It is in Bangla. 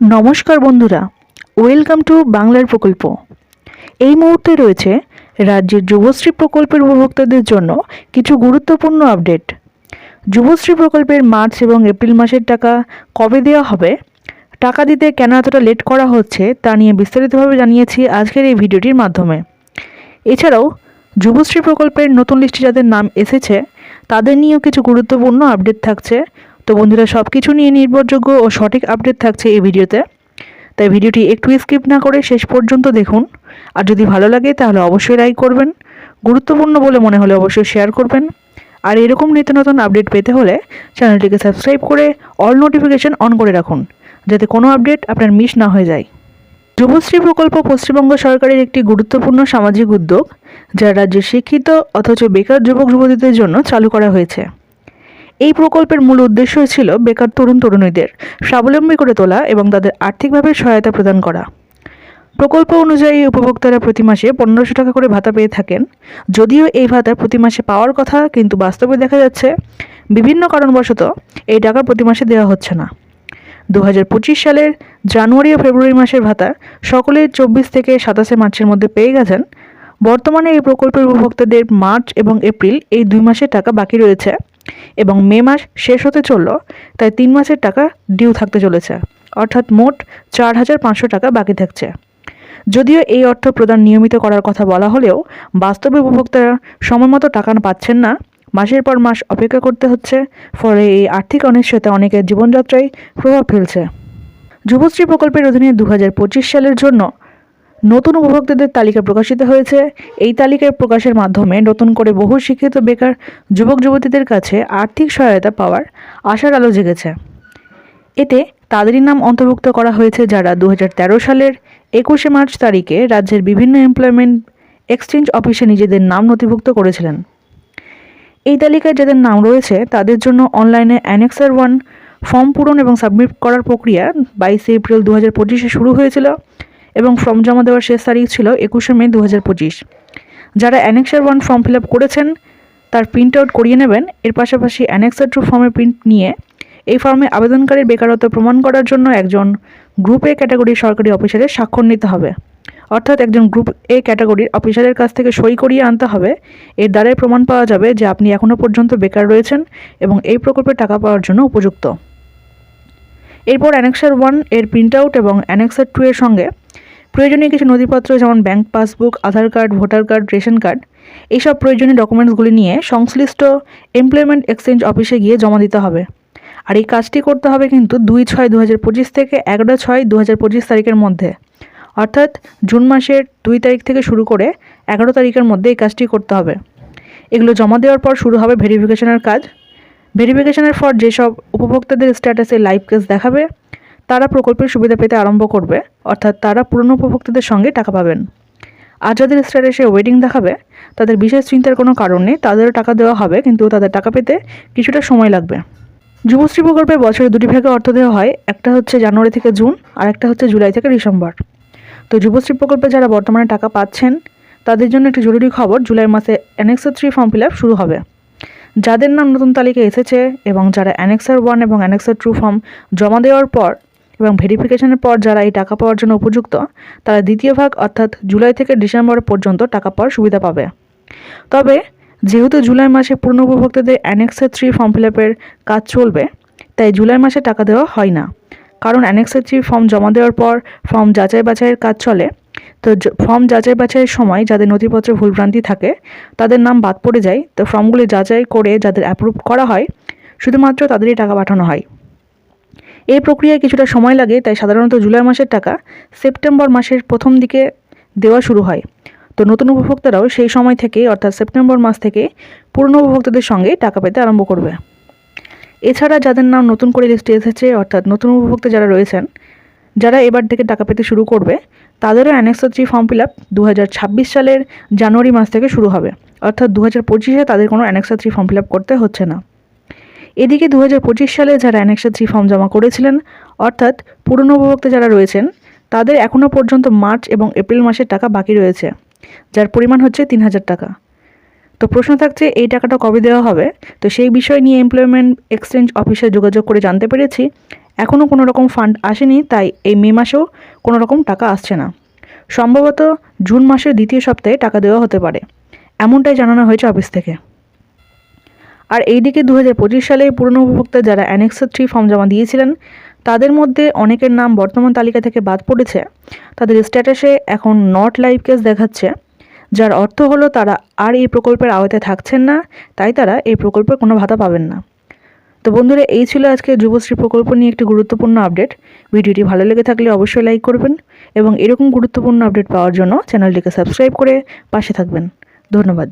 নমস্কার বন্ধুরা, ওয়েলকাম টু বাংলার প্রকল্প। এই মুহূর্তে রয়েছে রাজ্যের যুবশ্রী প্রকল্পের উপভোক্তাদের জন্য কিছু গুরুত্বপূর্ণ আপডেট। যুবশ্রী প্রকল্পের মার্চ এবং এপ্রিল মাসের টাকা কবে দেওয়া হবে, টাকা দিতে কেন এতটা লেট করা হচ্ছে, তা নিয়ে বিস্তারিতভাবে জানিয়েছি আজকের এই ভিডিওটির মাধ্যমে। এছাড়াও, যুবশ্রী প্রকল্পের নতুন লিস্টে যাদের নাম এসেছে, তাদের নিয়েও কিছু গুরুত্বপূর্ণ আপডেট থাকছে। তো বন্ধুরা সব কিছু নিয়ে নির্ভরযোগ্য ও সঠিক আপডেট থাকছে এই ভিডিওতে। তাই ভিডিওটি একটু স্কিপ না করে শেষ পর্যন্ত দেখুন। আর যদি ভালো লাগে, তাহলে অবশ্যই লাইক করবেন। গুরুত্বপূর্ণ বলে মনে হলে অবশ্যই শেয়ার করবেন। আর এরকম নিত্য নতুন আপডেট পেতে হলে চ্যানেলটিকে সাবস্ক্রাইব করে অল নোটিফিকেশন অন করে রাখুন, যাতে কোনো আপডেট আপনার মিস না হয়ে যায়। যুবশ্রী প্রকল্প পশ্চিমবঙ্গ সরকারের একটি গুরুত্বপূর্ণ সামাজিক উদ্যোগ, যা রাজ্যের শিক্ষিত অথচ বেকার যুবক যুবতীদের জন্য চালু করা হয়েছে। এই প্রকল্পের মূল উদ্দেশ্য ছিল বেকার তরুণ তরুণীদের স্বাবলম্বী করে তোলা এবং তাদের আর্থিকভাবে সহায়তা প্রদান করা। প্রকল্প অনুযায়ী উপভোক্তারা প্রতি মাসে পনেরোশো টাকা করে ভাতা পেয়ে থাকেন। যদিও এই ভাতা প্রতি মাসে পাওয়ার কথা, কিন্তু বাস্তবে দেখা যাচ্ছে বিভিন্ন কারণবশত এই টাকা প্রতি মাসে দেওয়া হচ্ছে না। দু হাজার পঁচিশ সালের জানুয়ারি ও ফেব্রুয়ারি মাসের ভাতা সকলে চব্বিশ থেকে সাতাশে মার্চের মধ্যে পেয়ে গেছেন। বর্তমানে এই প্রকল্পের উপভোক্তাদের মার্চ এবং এপ্রিল এই দুই মাসের টাকা বাকি রয়েছে। এবং মে মাস শেষ হতে চলল, তাই তিন মাসের টাকা ডিউ থাকতে চলেছে। অর্থাৎ মোট চার হাজার পাঁচশো টাকা বাকি থাকছে। যদিও এই অর্থ প্রদান নিয়মিত করার কথা বলা হলেও বাস্তবে উপভোক্তারা সময়মতো টাকা পাচ্ছেন না। মাসের পর মাস অপেক্ষা করতে হচ্ছে, ফলে এই আর্থিক অনিশ্চয়তা অনেকের জীবনযাত্রায় প্রভাব ফেলছে। যুবশ্রী প্রকল্পের অধীনে দু হাজার পঁচিশ সালের জন্য নতুন উপভোক্তাদের তালিকা প্রকাশিত হয়েছে। এই তালিকায় প্রকাশের মাধ্যমে নতুন করে বহু শিক্ষিত বেকার, যুবক, যুবতীদের কাছে আর্থিক সহায়তা পাওয়ার আশার আলো জেগেছে। এতে তাদেরই নাম অন্তর্ভুক্ত করা হয়েছে যারা দু হাজার তেরো সালের একুশে মার্চ তারিখে রাজ্যের বিভিন্ন এমপ্লয়মেন্ট এক্সচেঞ্জ অফিসে নিজেদের নাম নথিভুক্ত করেছিলেন। এই তালিকায় যাদের নাম রয়েছে, তাদের জন্য অনলাইনে অ্যানেক্সার ওয়ান ফর্ম পূরণ এবং সাবমিট করার প্রক্রিয়া বাইশে এপ্রিল দু হাজার পঁচিশে শুরু হয়েছিল। এবং ফর্ম জমা দেওয়ার শেষ তারিখ ছিল একুশে মে দু হাজার পঁচিশ। যারা অ্যানেক্সার ওয়ান ফর্ম ফিল করেছেন, তার প্রিন্ট আউট করিয়ে নেবেন। এর পাশাপাশি অ্যানেক্সার টু ফর্মের প্রিন্ট নিয়ে এই ফর্মে আবেদনকারীর বেকারত্ব প্রমাণ করার জন্য একজন গ্রুপ এ ক্যাটাগরির সরকারি অফিসারের স্বাক্ষর নিতে হবে। অর্থাৎ একজন গ্রুপ এ ক্যাটাগরির অফিসারের কাছ থেকে সই করিয়ে আনতে হবে। এর দ্বারাই প্রমাণ পাওয়া যাবে যে আপনি এখনও পর্যন্ত বেকার রয়েছেন এবং এই প্রকল্পে টাকা পাওয়ার জন্য উপযুক্ত। এরপর অ্যানেক্সার ওয়ানের প্রিন্ট আউট এবং অ্যানেক্সার টু এর সঙ্গে প্রয়োজনীয় কিছু নথিপত্র যেমন bank passbook Aadhaar card voter card ration card এইসব প্রয়োজনীয় ডকুমেন্টসগুলি নিয়ে সংশ্লিষ্ট এমপ্লয়মেন্ট এক্সচেঞ্জ অফিসে গিয়ে জমা দিতে হবে। আর এই কাজটি করতে হবে কিন্তু দুই ছয় দু হাজার পঁচিশ থেকে এগারো ছয় দু হাজার পঁচিশ তারিখের মধ্যে। অর্থাৎ জুন মাসের দুই তারিখ থেকে শুরু করে এগারো তারিখের মধ্যে এই কাজটি করতে হবে। এগুলো জমা দেওয়ার পর শুরু হবে ভেরিফিকেশনের কাজ। ভেরিফিকেশনের পর যেসব উপভোক্তাদের স্ট্যাটাসে লাইভ কেস দেখাবে তারা প্রকল্পের সুবিধা পেতে আরম্ভ করবে, অর্থাৎ তারা পুরনো উপভোক্তাদের সঙ্গে টাকা পাবেন। আর যাদের স্ট্যাটাসে ওয়েটিং দেখাবে, তাদের বিশেষ চিন্তার কোনো কারণ নেই, তাদেরও টাকা দেওয়া হবে, কিন্তু তাদের টাকা পেতে কিছুটা সময় লাগবে। যুবশ্রী প্রকল্পে বছরে দুটি ভাগে অর্থ দেওয়া হয়, একটা হচ্ছে জানুয়ারি থেকে জুন, আর একটা হচ্ছে জুলাই থেকে ডিসেম্বর। তো যুবশ্রী প্রকল্পে যারা বর্তমানে টাকা পাচ্ছেন, তাদের জন্য একটি জরুরি খবর, জুলাই মাসে annexure three form fill up শুরু হবে। যাদের নাম নতুন তালিকায় এসেছে এবং যারা অ্যানেক্সার ওয়ান এবং অ্যানেক্সার টু ফর্ম জমা দেওয়ার পর এবং ভেরিফিকেশনের পর যারা এই টাকা পাওয়ার জন্য উপযুক্ত, তারা দ্বিতীয় ভাগ, অর্থাৎ জুলাই থেকে ডিসেম্বর পর্যন্ত টাকা পাওয়ার সুবিধা পাবে। তবে, যেহেতু জুলাই মাসে পূর্ণ উপভোক্তাদের অ্যানেক্সার থ্রি ফর্ম ফিল আপের কাজ চলবে, তাই জুলাই মাসে টাকা দেওয়া হয় না। কারণ অ্যানেক্সার থ্রি ফর্ম জমা দেওয়ার পর ফর্ম যাচাই বাছাইয়ের কাজ চলে। তো ফর্ম যাচাই বাছাইয়ের সময় যাদের নথিপত্রে ভুলভ্রান্তি থাকে, তাদের নাম বাদ পড়ে যায়। তো ফর্মগুলি যাচাই করে যাদের অ্যাপ্রুভ করা হয়, শুধুমাত্র তাদেরই টাকা পাঠানো হয়। এই প্রক্রিয়ায় কিছুটা সময় লাগে, তাই সাধারণত জুলাই মাসের টাকা সেপ্টেম্বর মাসের প্রথম দিকে দেওয়া শুরু হয়। তো নতুন উপভোক্তারাও সেই সময় থেকে, অর্থাৎ সেপ্টেম্বর মাস থেকে পুরনো উপভোক্তাদের সঙ্গে টাকা পেতে আরম্ভ করবে। এছাড়া যাদের নাম নতুন করে লিস্টে এসেছে, অর্থাৎ নতুন উপভোক্তা যারা রয়েছেন, যারা এবার থেকে টাকা পেতে শুরু করবে, তাদেরও annexure three form fill up দু হাজার ছাব্বিশ সালের জানুয়ারি মাস থেকে শুরু হবে। অর্থাৎ দু হাজার পঁচিশে তাদের কোনো annexure three form fill up করতে হচ্ছে না। এদিকে দু হাজার পঁচিশ সালে যারা অ্যানেক্সা থ্রি ফর্ম জমা করেছিলেন, অর্থাৎ পুরনো উপভোক্তা যারা রয়েছেন, তাদের এখনও পর্যন্ত মার্চ এবং এপ্রিল মাসের টাকা বাকি রয়েছে, যার পরিমাণ হচ্ছে তিন হাজার টাকা। তো প্রশ্ন থাকছে, এই টাকাটা কবে দেওয়া হবে? তো সেই বিষয় নিয়ে এমপ্লয়মেন্ট এক্সচেঞ্জ অফিসে যোগাযোগ করে জানতে পেরেছি। এখনও কোনো রকম ফান্ড আসেনি, তাই এই মে মাসেও কোনো রকম টাকা আসছে না। সম্ভবত জুন মাসের দ্বিতীয় সপ্তাহে টাকা দেওয়া হতে পারে। এমনটাই জানানো হয়েছে অফিস থেকে। আর এইদিকে দু হাজার পঁচিশ সালে পুরনো উপভোক্তা যারা অ্যানেক্সার থ্রি ফর্ম জমা দিয়েছিলেন, তাদের মধ্যে অনেকের নাম বর্তমান তালিকা থেকে বাদ পড়েছে। তাদের স্ট্যাটাসে এখন নট লাইভ কেস দেখাচ্ছে, যার অর্থ হলো তারা আর এই প্রকল্পের আওতায় থাকছেন না, তাই তারা এই প্রকল্পের কোনো ভাতা পাবেন না। তো বন্ধুরা, এই ছিল আজকে যুবশ্রী প্রকল্প নিয়ে একটি গুরুত্বপূর্ণ আপডেট। ভিডিওটি ভালো লেগে থাকলে অবশ্যই লাইক করবেন এবং এরকম গুরুত্বপূর্ণ আপডেট পাওয়ার জন্য চ্যানেলটিকে সাবস্ক্রাইব করে পাশে থাকবেন। ধন্যবাদ।